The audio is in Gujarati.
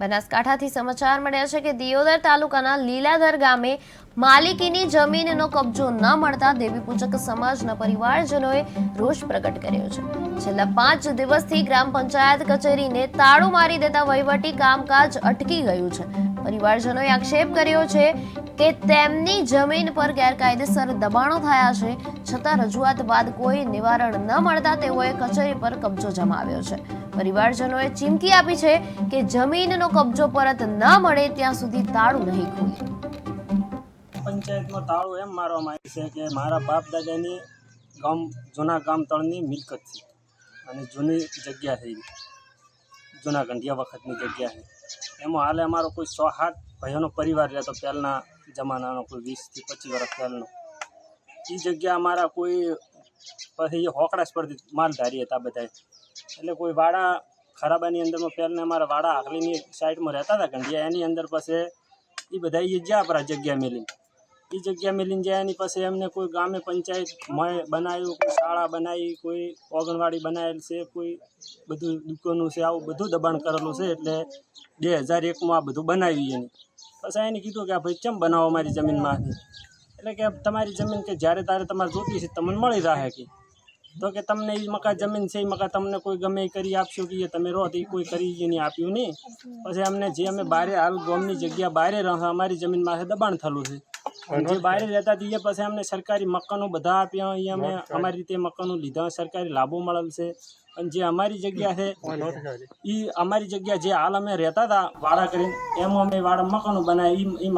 બનાસકાંઠાથી સમાચાર મળ્યા છે કે દિયોદર તાલુકાના લીલાધર ગામે માલિકીની જમીનનો કબજો ન મળતા દેવી પૂજક સમાજના પરિવારજનોએ રોષ પ્રગટ કર્યો છે. છેલ્લા પાંચ દિવસથી ગ્રામ પંચાયત કચેરીને તાળું મારી દેતા વહીવટી કામકાજ અટકી ગયું છે. પરિવારજનોએ આક્ષેપ કર્યો છે કે તેમની જમીન પર ગેરકાયદેસર દબાણો થયા છે. છતાં રજૂઆત બાદ કોઈ નિવારણ ન મળતા તેઓએ કચેરી પર કબજો જમાવ્યો છે. પરિવારજનોએ ચીમકી આપી છે કે જમીનનો કબજો પરત ન મળે ત્યાં સુધી તાળું નહીં ખુલે. પંચાયતમાં તાળું એમ મારવામાં આવ્યું છે કે મારા બાપ દાદાની ગામ, જૂના ગામ તળની મિલકત છે. અને જૂની જગ્યા થઈ જૂના ગંઢિયા વખતની જગ્યા છે. એમાં હાલે અમારો કોઈ સો સાત ભાઈઓનો પરિવાર રહેતો પહેલાંના જમાનાનો કોઈ વીસથી પચીસ વર્ષ પહેલાંનો. એ જગ્યા અમારા કોઈ પછી હોકડા સ્પર્ધી માલધારી હતા બધા એટલે કોઈ વાડા ખરાબાની અંદરમાં પહેલાં અમારા વાડા આખલીની સાઈડમાં રહેતા હતા ગંઢિયા, એની અંદર પછી એ બધા એ જ્યાં આપણા જગ્યા મેલીને એ જગ્યા મેલીને જાય એની પાસે એમને કોઈ ગામે પંચાયત બનાવ્યું, કોઈ શાળા બનાવી, કોઈ ઓગણવાડી બનાવેલ છે, કોઈ બધું દુકાનો છે, આવું બધું દબાણ કરેલું છે એટલે બે હજાર એકમાં આ બધું બનાવ્યું એની. પછી એને કીધું કે ભાઈ કેમ બનાવો મારી જમીનમાંથી? એટલે કે તમારી જમીન કે જ્યારે તારે તમારે જોતી છે તમને મળી રહે કે. તો કે તમને એ મકા જમીન છે એ મકા તમને કોઈ ગમે એ કરી આપશો કે તમે રહો તો એ કોઈ કરી નહીં આપ્યું નહીં. પછી અમને જે અમે બારે, હાલ ગામની જગ્યા બારે રહે, અમારી જમીનમાં દબાણ થયેલું છે. જે બહાર રહેતા હતા એ પછી અમને સરકારી મકાનો બધા આપ્યા. અહીંયા અમે અમારી રીતે મકાનો લીધા. સરકારી લાભો મળેલ છે. અને જે અમારી જગ્યા છે એ અમારી જગ્યા જે હાલ અમે રહેતા હતા વાડા કરીને એમાં અમે વાડા મકાનો બનાવ્યા. એ